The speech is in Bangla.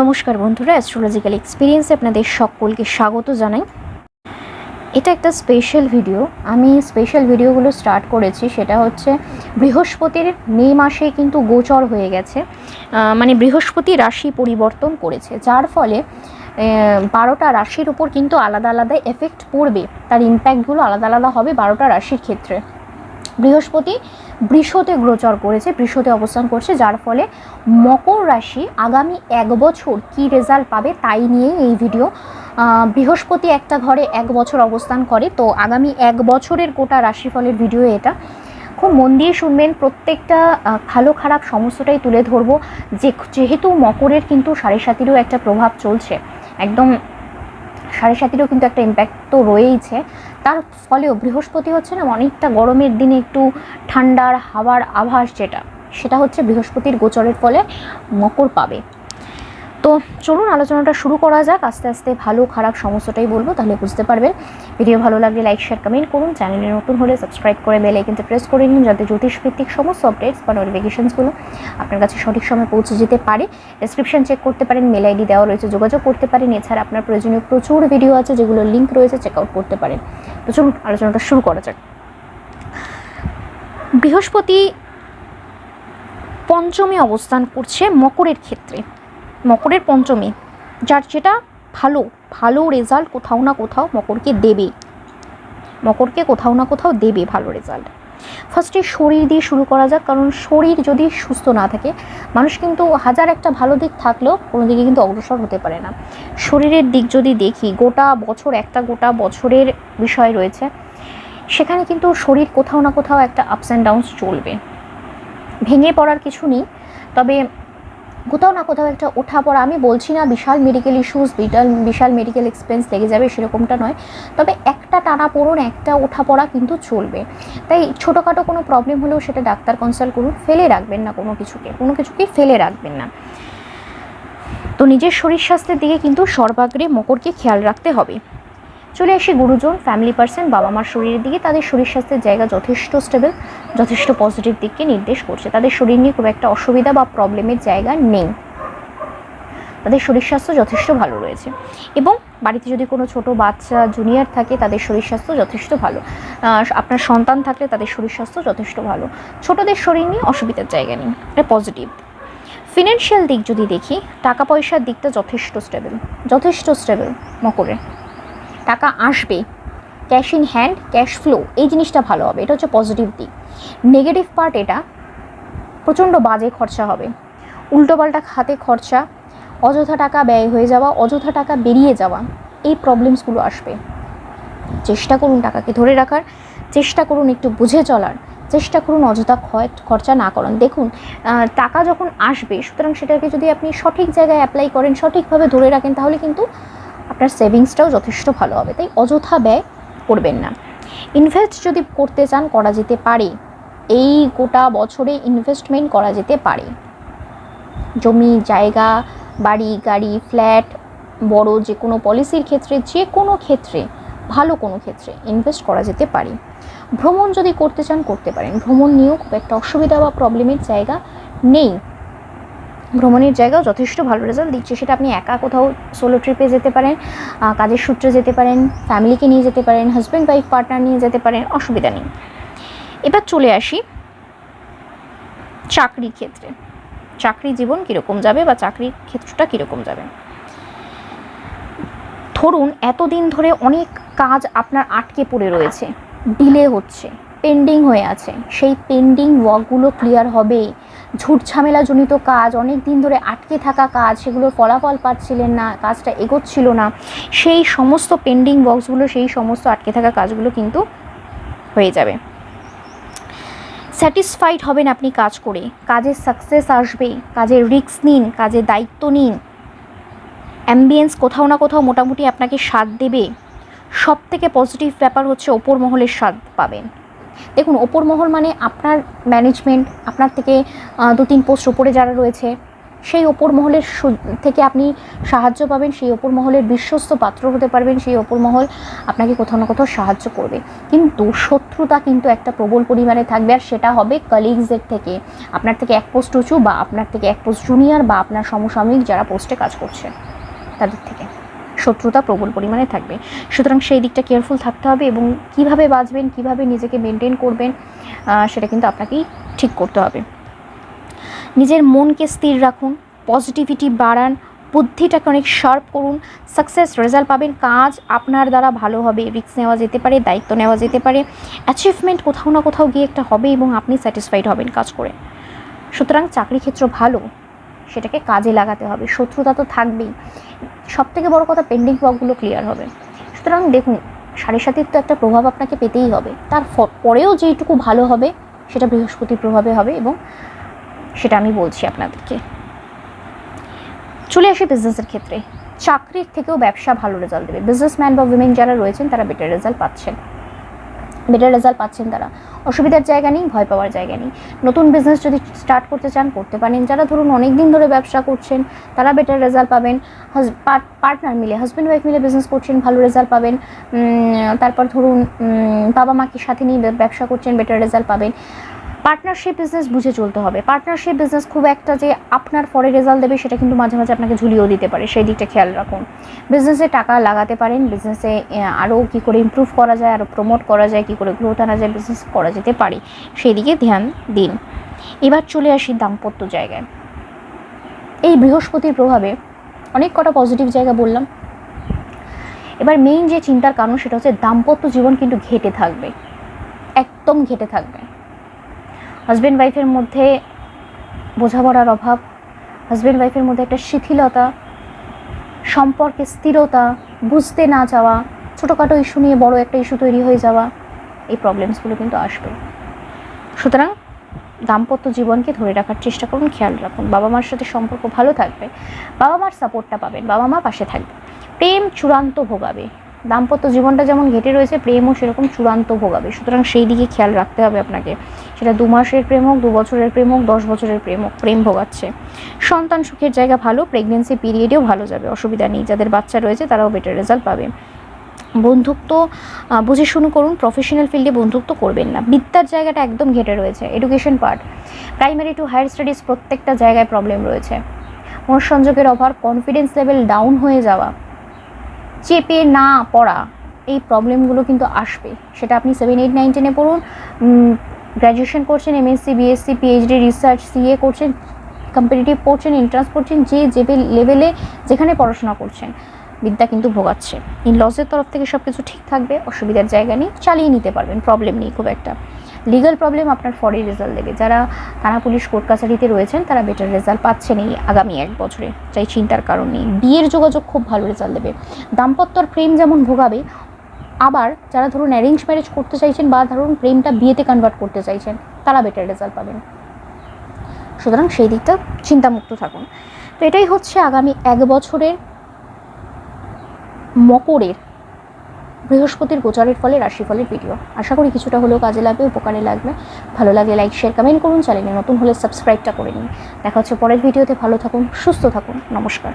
নমস্কার বন্ধুরা অ্যাস্ট্রোলজিক্যাল এক্সপিরিয়েন্সে আপনাদের সকলকে স্বাগত জানাই। এটা একটা স্পেশাল ভিডিও আমি স্পেশাল ভিডিওগুলো স্টার্ট করেছি, সেটা হচ্ছে বৃহস্পতির মে মাসে কিন্তু গোচর হয়ে গেছে। মানে বৃহস্পতি রাশি পরিবর্তন করেছে, যার ফলে বারোটা রাশির উপর কিন্তু আলাদা আলাদা এফেক্ট পড়বে। তার ইম্প্যাক্টগুলো আলাদা আলাদা হবে বারোটা রাশির ক্ষেত্রে। বৃহস্পতি বৃষতে গোচর করেছে, বৃষতে অবস্থান করছে, যার ফলে মকর রাশি আগামী এক বছর কি রেজাল্ট পাবে তাই নিয়েই এই ভিডিও বৃহস্পতি একটা ঘরে এক বছর অবস্থান করে। তো আগামী এক বছরের গোটা রাশিফলের ভিডিও এটা। খুব মন দিয়ে শুনবেন, প্রত্যেকটা ভালো খারাপ সমস্তটাই তুলে ধরবো। যে যেহেতু মকরের কিন্তু সাড়ে সাতিরও একটা প্রভাব চলছে। একদম সাড়ে সাতিরও কিন্তু একটা ইম্প্যাক্ট তো রয়েইছে। তার ফলেও বৃহস্পতি হচ্ছে না, অনেকটা গরমের দিনে একটু ঠান্ডার হাওয়ার আভাস যেটা, সেটা হচ্ছে বৃহস্পতির গোচরের ফলে মকর পাবে। তো চলুন আলোচনাটা শুরু করা যাক। আস্তে আস্তে ভালো, খারাপ সমস্তটাই বলব, তাহলে বুঝতে পারবেন। ভিডিও ভালো লাগলে লাইক, শেয়ার, কমেন্ট করুন। চ্যানেলে নতুন হলে সাবস্ক্রাইব করে বেল আইকনতে প্রেস করে নিন যাতে জ্যোতিষভিত্তিক সমস্ত আপডেটস বা নোটিফিকেশনসগুলো আপনার কাছে সঠিক সময় পৌঁছে যেতে পারে। ডেসক্রিপশন চেক করতে পারেন মেল আইডি দেওয়া রয়েছে, যোগাযোগ করতে পারেন। এছাড়া আপনার প্রয়োজনীয় প্রচুর ভিডিও আছে যেগুলোর লিঙ্ক রয়েছে চেক আউট করতে পারেন। তো চলুন আলোচনাটা শুরু করা যাক। বৃহস্পতি পঞ্চমী অবস্থান করছে মকরের ক্ষেত্রে। মকরের পঞ্চমী, যার যেটা ভালো ভালো রেজাল্ট কোথাও না কোথাও মকরকে দেবে। মকরকে কোথাও না কোথাও দেবে ভালো রেজাল্ট ফার্স্টে শরীর দিয়ে শুরু করা যাক, কারণ শরীর যদি সুস্থ না থাকে, মানুষ কিন্তু হাজার একটা ভালো দিক থাকলেও কোনো দিকে কিন্তু অগ্রসর হতে পারে না। শরীরের দিক যদি দেখি, গোটা বছর, একটা গোটা বছরের বিষয় রয়েছে, সেখানে কিন্তু শরীর কোথাও না কোথাও একটা আপস অ্যান্ড ডাউনস চলবে। ভেঙে পড়ার কিছু নেই, তবে কোথাও না কোথাও একটা ওঠা পড়া। আমি বলছি না বিশাল মেডিকেল ইস্যুস বিশাল বিশাল মেডিকেল এক্সপেন্স লেগে যাবে সেরকমটা নয়। তবে একটা টানা পড়ুন, একটা ওঠা পড়া কিন্তু চলবে। তাই ছোটোখাটো কোনো প্রবলেম হলেও সেটা ডাক্তার কনসাল্ট করুন। ফেলে রাখবেন না কোনো কিছুকে। কোনো কিছুকেই ফেলে রাখবেন না। তো নিজের শরীর স্বাস্থ্যের দিকে কিন্তু সর্বাগ্রে মকরকে খেয়াল রাখতে হবে। চলে আসি গুরুজন ফ্যামিলি পার্সন বাবা মার শরীরের দিকে। তাদের শরীর স্বাস্থ্যের জায়গা যথেষ্ট স্টেবল যথেষ্ট পজিটিভ দিককে নির্দেশ করছে। তাদের শরীর নিয়ে খুব একটা অসুবিধা বা প্রবলেমের জায়গা নেই। তাদের শরীর স্বাস্থ্য যথেষ্ট ভালো রয়েছে। এবং বাড়িতে যদি কোনো ছোট বাচ্চা জুনিয়র থাকে, তাদের শরীর স্বাস্থ্য যথেষ্ট ভালো। আপনার সন্তান থাকলে তাদের শরীর স্বাস্থ্য যথেষ্ট ভালো। ছোটদের শরীর নিয়ে অসুবিধার জায়গা নেই, এটা পজিটিভ ফিনান্সিয়াল দিক যদি দেখি টাকা পয়সার দিকটা যথেষ্ট স্টেবল যথেষ্ট স্টেবল মকরে টাকা আসবে cash in hand cash flow এই জিনিসটা ভালো হবে, এটা হচ্ছে পজিটিভ দিক। নেগেটিভ পার্ট এটা, প্রচণ্ড বাজে খরচা হবে। উল্টোপাল্টা খাতে খরচা, অযথা টাকা ব্যয় হয়ে যাওয়া, অযথা টাকা বেরিয়ে যাওয়া, এই প্রবলেমসগুলো আসবে। চেষ্টা করুন টাকাকে ধরে রাখার, চেষ্টা করুন একটু বুঝে চলার, চেষ্টা করুন অযথা খরচা না করেন দেখুন টাকা যখন আসবে, সুতরাং সেটাকে যদি আপনি সঠিক জায়গায় অ্যাপ্লাই করেন, সঠিকভাবে ধরে রাখেন, তাহলে কিন্তু আপনার সেভিংসটাও যথেষ্ট ভালো হবে, তাই অযথা ব্যয় করবেন না। ইনভেস্ট যদি করতে চান, করা যেতে পারে। এই গোটা বছরে ইনভেস্টমেন্ট করা যেতে পারে। জমি, জায়গা, বাড়ি, গাড়ি ফ্ল্যাট বড় যে কোনো পলিসির ক্ষেত্রে যে কোনো ক্ষেত্রে, ভালো কোনো ক্ষেত্রে ইনভেস্ট করা যেতে পারে। ভ্রমণ যদি করতে চান, করতে পারেন। ভ্রমণ নিয়েও খুব একটা অসুবিধা বা প্রবলেমের জায়গা নেই। ভ্রমণের জায়গাও যথেষ্ট ভালো রেজাল্ট দিচ্ছে। সেটা আপনি একা কোথাও সোলো ট্রিপে যেতে পারেন কাজের সূত্রে যেতে পারেন ফ্যামিলিকে নিয়ে যেতে পারেন হাজব্যান্ড ওয়াইফ পার্টনার নিয়ে যেতে পারেন, অসুবিধা নেই। এবার চলে আসি চাকরির ক্ষেত্রে। চাকরি জীবন কীরকম যাবে বা চাকরির ক্ষেত্রটা কীরকম যাবে? ধরুন এতদিন ধরে অনেক কাজ আপনার আটকে পড়ে রয়েছে ডিলে হচ্ছে পেন্ডিং হয়ে আছে। সেই পেন্ডিং ওয়ার্কগুলো ক্লিয়ার হবে ঝুট ঝামেলাজনিত কাজ, অনেক দিন ধরে আটকে থাকা কাজ, সেগুলোর ফলাফল পাচ্ছিলেন না, কাজটা এগোচ্ছিল না। সেই সমস্ত পেন্ডিং বক্সগুলো সেই সমস্ত আটকে থাকা কাজগুলো কিন্তু হয়ে যাবে। স্যাটিসফাইড হবেন আপনি কাজ করে। কাজের সাকসেস আসবে কাজের রিস্ক নিন কাজের দায়িত্ব নিন। অ্যাম্বিয়েন্স কোথাও না কোথাও মোটামুটি আপনাকে স্বাদ দেবে। সব থেকে পজিটিভ ব্যাপার হচ্ছে ওপর মহলের স্বাদ পাবেন। দেখুন, ওপর মহল মানে আপনার ম্যানেজমেন্ট আপনার থেকে দু তিন পোস্ট ওপরে যারা রয়েছে, সেই ওপর মহলের থেকে আপনি সাহায্য পাবেন, সেই ওপর মহলের বিশ্বস্ত পাত্র হতে পারবেন, সেই ওপর মহল আপনাকে কোথাও না কোথাও সাহায্য করবে। কিন্তু শত্রুতা কিন্তু একটা প্রবল পরিমাণে থাকবে, আর সেটা হবে কলিগসের থেকে। আপনার থেকে এক পোস্ট উঁচু বা আপনার থেকে এক পোস্ট জুনিয়র বা আপনার সমসাময়িক যারা পোস্টে কাজ করছে, তাদের থেকে। শত্রুতা প্রবল পরিমাণে থাকবে। সুতরাং সেই দিকটা কেয়ারফুল থাকতে হবে এবং কীভাবে বাঁচবেন, কীভাবে নিজেকে মেনটেন করবেন সেটা কিন্তু আপনাকেই ঠিক করতে হবে। নিজের মনকে স্থির রাখুন পজিটিভিটি বাড়ান, বুদ্ধিটাকে অনেক শার্প করুন সাকসেস রেজাল্ট পাবেন, কাজ আপনার দ্বারা ভালো হবে রিস্ক নেওয়া যেতে পারে, দায়িত্ব নেওয়া যেতে পারে অ্যাচিভমেন্ট কোথাও না কোথাও গিয়ে একটা হবে এবং আপনি স্যাটিসফাইড হবেন কাজ করে। সুতরাং চাকরি ক্ষেত্র ভালো সেটাকে কাজে লাগাতে হবে, শত্রুতা তো থাকবেই। সব থেকে বড় কথা পেন্ডিং ওয়ার্কগুলো ক্লিয়ার হবে। সুতরাং দেখুন, সাড়ে সাতির তো একটা প্রভাব আপনাকে পেতেই হবে। তার পরেও যেইটুকু ভালো হবে, সেটা বৃহস্পতির প্রভাবে হবে এবং সেটা আমি বলছি আপনাদেরকে। চলে আসি বিজনেসের ক্ষেত্রে। চাকরির থেকেও ব্যবসা ভালো রেজাল্ট দেবে। বিজনেসম্যান বা উইমেন যারা রয়েছেন, তারা বেটার রেজাল্ট পাচ্ছেন। বেটার রেজাল্ট পাচ্ছেন তারা। অসুবিধার জায়গা নেই, ভয় পাওয়ার জায়গা নেই। নতুন বিজনেস যদি স্টার্ট করতে চান, করতে পারেন। যারা ধরুন অনেক দিন ধরে ব্যবসা করছেন, তারা বেটার রেজাল্ট পাবেন। পার্টনার মিলে হাজব্যান্ড ওয়াইফ মিলে বিজনেস করছেন, ভালো রেজাল্ট পাবেন। তারপর ধরুন বাবা মাকে সাথে নিয়ে ব্যবসা করছেন বেটার রেজাল্ট পাবেন। পার্টনারশিপ বিজনেস বুঝে চলতে হবে। পার্টনারশিপ বিজনেস খুব একটা যে আপনার পরে রেজাল্ট দেবে, সেটা কিন্তু মাঝে মাঝে আপনাকে ঝুলিয়েও দিতে পারে। সেই দিকটা খেয়াল রাখুন। বিজনেসে টাকা লাগাতে পারেন। বিজনেসে আরও কী করে ইমপ্রুভ করা যায় আরও প্রমোট করা যায়, কী করে গ্রোথ আনা যায় বিজনেস করা যেতে পারে। সেই দিকে ধ্যান দিন। এবার চলে আসি দাম্পত্য জায়গায়। এই বৃহস্পতির প্রভাবে অনেক কটা পজিটিভ জায়গা বললাম। এবার মেইন যে চিন্তার কারণ, সেটা হচ্ছে দাম্পত্য জীবন কিন্তু ঘেটে থাকবে। একদম ঘেটে থাকবে। হাজব্যান্ড ওয়াইফের মধ্যে বোঝাপড়ার অভাব হাজব্যান্ড ওয়াইফের মধ্যে একটা শিথিলতা, সম্পর্কে স্থিরতা, বুঝতে না যাওয়া ছোটোখাটো ইস্যু নিয়ে বড় একটা ইস্যু তৈরি হয়ে যাওয়া, এই প্রবলেমসগুলো কিন্তু আসবে। সুতরাং দাম্পত্য জীবনকে ধরে রাখার চেষ্টা করুন, খেয়াল রাখুন। বাবা মার সাথে সম্পর্ক ভালো থাকবে, বাবা মার সাপোর্টটা পাবেন, বাবা মা পাশে থাকবে। প্রেম চূড়ান্ত ভোগাবে। দাম্পত্য জীবনটা যেমন ঘেটে রয়েছে, প্রেমও সেরকম চূড়ান্ত ভোগাবে সুতরাং সেই দিকে খেয়াল রাখতে হবে আপনাকে। সেটা দু মাসের প্রেম হোক, দু বছরের প্রেম হোক, দশ বছরের প্রেম হোক, প্রেম ভোগাচ্ছে। সন্তান সুখের জায়গা ভালো প্রেগনেন্সি পিরিয়ডেও ভালো যাবে, অসুবিধা নেই। যাদের বাচ্চা রয়েছে, তারাও বেটার রেজাল্ট পাবে। বন্ধুত্ব বুঝে শুরু করুন প্রফেশনাল ফিল্ডে বন্ধুত্ব করবেন না। বিদ্যার জায়গাটা একদম ঘেটে রয়েছে education part primary to higher studies প্রত্যেকটা জায়গায় প্রবলেম রয়েছে। মনঃসংযোগের অভাব কনফিডেন্স লেভেল ডাউন হয়ে যাওয়া চেপে না পড়া, এই প্রবলেমগুলো কিন্তু আসবে। সেটা আপনি সেভেন এইট নাইন টেনে পড়ুন গ্র্যাজুয়েশন করছেন MSc BSc PhD research CA করছেন কম্পিটিটিভ পড়ছেন এন্ট্রান্স পড়ছেন, যে যে লেভেলে যেখানে পড়াশোনা করছেন, বিদ্যা কিন্তু ভোগাচ্ছে। ইন লসের তরফ থেকে সব কিছু ঠিক থাকবে, অসুবিধার জায়গা নেই, চালিয়ে নিতে পারবেন প্রবলেম নেই খুব একটা। লিগাল প্রবলেম আপনার ফরে রেজাল্ট দেবে। যারা থানা পুলিশ কোর্ট কাছারিতে রয়েছেন, তারা বেটার রেজাল্ট পাচ্ছেন এই আগামী এক বছরে। চাই চিন্তার কারণ নেই। বিয়ের যোগাযোগ খুব ভালো রেজাল্ট দেবে। দাম্পত্যর প্রেম যেমন ভোগাবে, আবার যারা ধরুন অ্যারেঞ্জ ম্যারেজ করতে চাইছেন বা ধরুন প্রেমটা বিয়েতে কনভার্ট করতে চাইছেন, তারা বেটার রেজাল্ট পাবেন। সুতরাং সেই দিকটা চিন্তামুক্ত থাকুন। তো এটাই হচ্ছে আগামী এক বছরের মকরের বৃহস্পতির গোচারের ফলে রাশিফলের ভিডিও। আশা করি কিছুটা হলেও কাজে লাগবে, উপকারে লাগবে। ভালো লাগলে লাইক শেয়ার কমেন্ট করুন। চ্যানেলে নতুন হলে সাবস্ক্রাইবটা করে নিন। দেখা হচ্ছে পরের ভিডিওতে। ভালো থাকুন, সুস্থ থাকুন। নমস্কার।